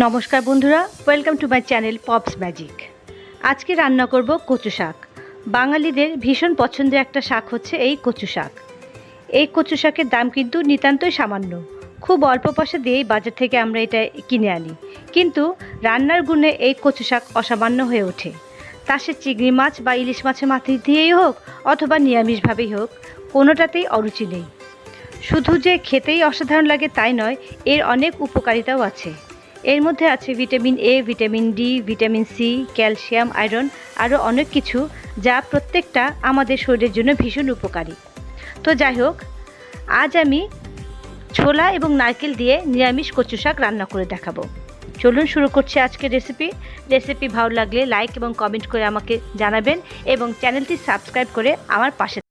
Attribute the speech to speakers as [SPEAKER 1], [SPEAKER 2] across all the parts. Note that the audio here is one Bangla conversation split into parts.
[SPEAKER 1] নমস্কার বন্ধুরা welcome to my channel Pops Magic আজকে রান্না করব কচু শাক। বাঙালিদের ভীষণ পছন্দের একটা শাক হচ্ছে এই কচু শাক। এই কচু শাকের দাম কিন্তু নিতান্তই সামান্য। খুব অল্প পয়সা দিয়েই বাজার থেকে আমরা এটা কিনে আনি। কিন্তু রান্নার গুণে এই কচু শাক অসামান্য হয়ে ওঠে। তা সে চিংড়ি মাছ বা ইলিশ মাছের মাথা দিয়েই হোক অথবা নিরামিষভাবেই হোক, কোনোটাতেই অরুচি নেই। শুধু যে খেতেই অসাধারণ লাগে তাই নয়, এর অনেক উপকারিতাও আছে। এর মধ্যে আছে vitamin A vitamin D vitamin C calcium, iron আরও অনেক কিছু যা প্রত্যেকটা আমাদের শরীরের জন্য ভীষণ উপকারী। তো যাই হোক, আজ আমি ছোলা এবং নারকেল দিয়ে নিরামিষ কচু শাক রান্না করে দেখাবো। চলুন শুরু করছি আজকের রেসিপি রেসিপি ভালো লাগলে লাইক এবং কমেন্ট করে আমাকে জানাবেন এবং চ্যানেলটি সাবস্ক্রাইব করে আমার পাশে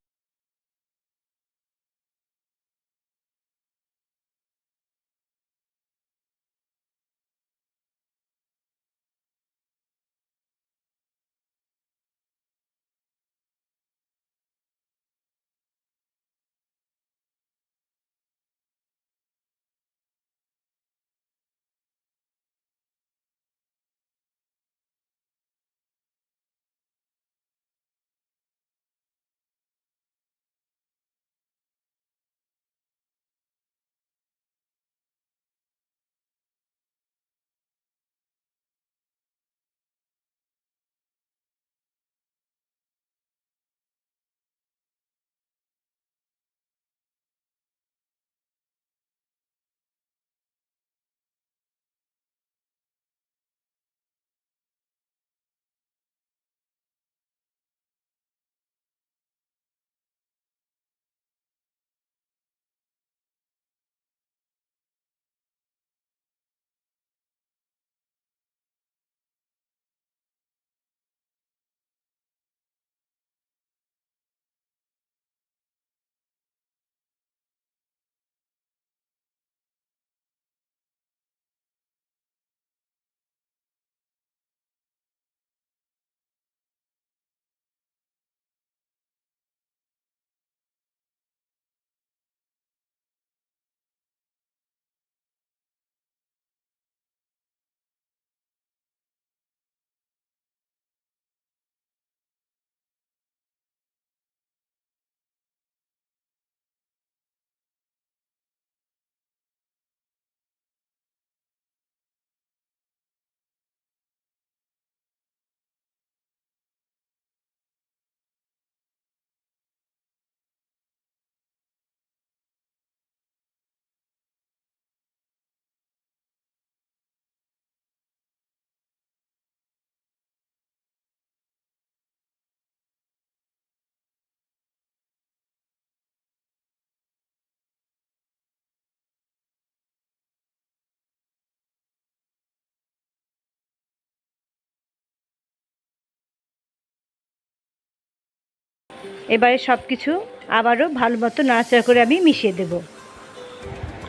[SPEAKER 1] এবারে সব কিছু আবারও ভালো মতো নাড়াচাড়া করে আমি মিশিয়ে দেব।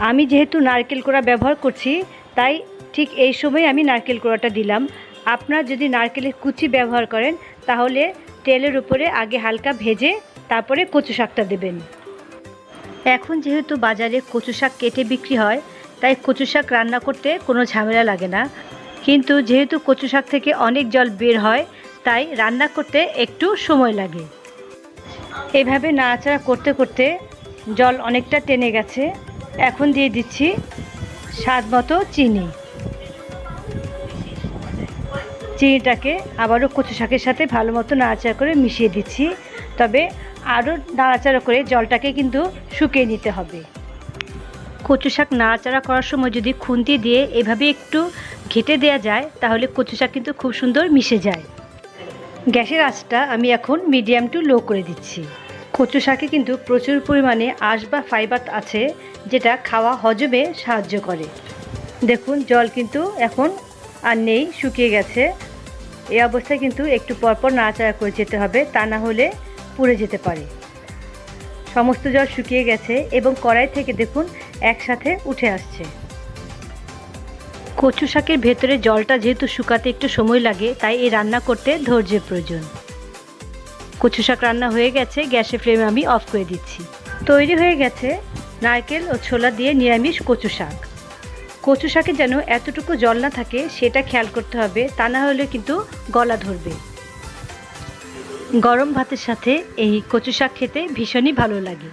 [SPEAKER 1] আমি যেহেতু নারকেল কোড়া ব্যবহার করছি, তাই ঠিক এই সময় আমি নারকেল কোড়াটা দিলাম। আপনারা যদি নারকেলের কুচি ব্যবহার করেন, তাহলে তেলের উপরে আগে হালকা ভেজে তারপরে কচু শাকটা দেবেন। এখন যেহেতু বাজারে কচু শাক কেটে বিক্রি হয়, তাই কচু শাক রান্না করতে কোনো ঝামেলা লাগে না। কিন্তু যেহেতু কচু শাক থেকে অনেক জল বের হয়, তাই রান্না করতে একটু সময় লাগে। এভাবে নাড়াচাড়া করতে করতে জল অনেকটা টেনে গেছে। এখন দিয়ে দিচ্ছি স্বাদ মতো চিনি। চিনিটাকে আবারও কচু শাকের সাথে ভালো মতো নাড়াচাড়া করে মিশিয়ে দিচ্ছি। তবে আরও নাড়াচাড়া করে জলটাকে কিন্তু শুকিয়ে নিতে হবে। কচু শাক নাড়াচাড়া করার সময় যদি খুন্তি দিয়ে এভাবে একটু ঘেটে দেওয়া যায়, তাহলে কচু শাক কিন্তু খুব সুন্দর মিশে যায়। গ্যাসের আঁচটা আমি এখন মিডিয়াম টু লো করে দিচ্ছি। কচু শাকে কিন্তু প্রচুর পরিমাণে আঁশ বা ফাইবার আছে, যেটা খাওয়া হজমে সাহায্য করে। দেখুন, জল কিন্তু এখন আর নেই, শুকিয়ে গেছে। এই অবস্থায় কিন্তু একটু পরপর নাড়াচাড়া করে যেতে হবে, তা না হলে পুড়ে যেতে পারে। সমস্ত জল শুকিয়ে গেছে এবং কড়াই থেকে দেখুন একসাথে উঠে আসছে। কচু শাকের ভেতরে জলটা যেহেতু শুকাতে একটু সময় লাগে, তাই এই রান্না করতে ধৈর্যের প্রয়োজন। কচু শাক রান্না হয়ে গেছে, গ্যাসের ফ্লেম আমি অফ করে দিচ্ছি। তৈরি হয়ে গেছে নারকেল ও ছোলা দিয়ে নিরামিষ কচু শাক কচু শাকে যেন এতটুকু জল না থাকে, সেটা খেয়াল করতে হবে, তা না হলে কিন্তু গলা ধরবে। গরম ভাতের সাথে এই কচু শাক খেতে ভীষণই ভালো লাগে।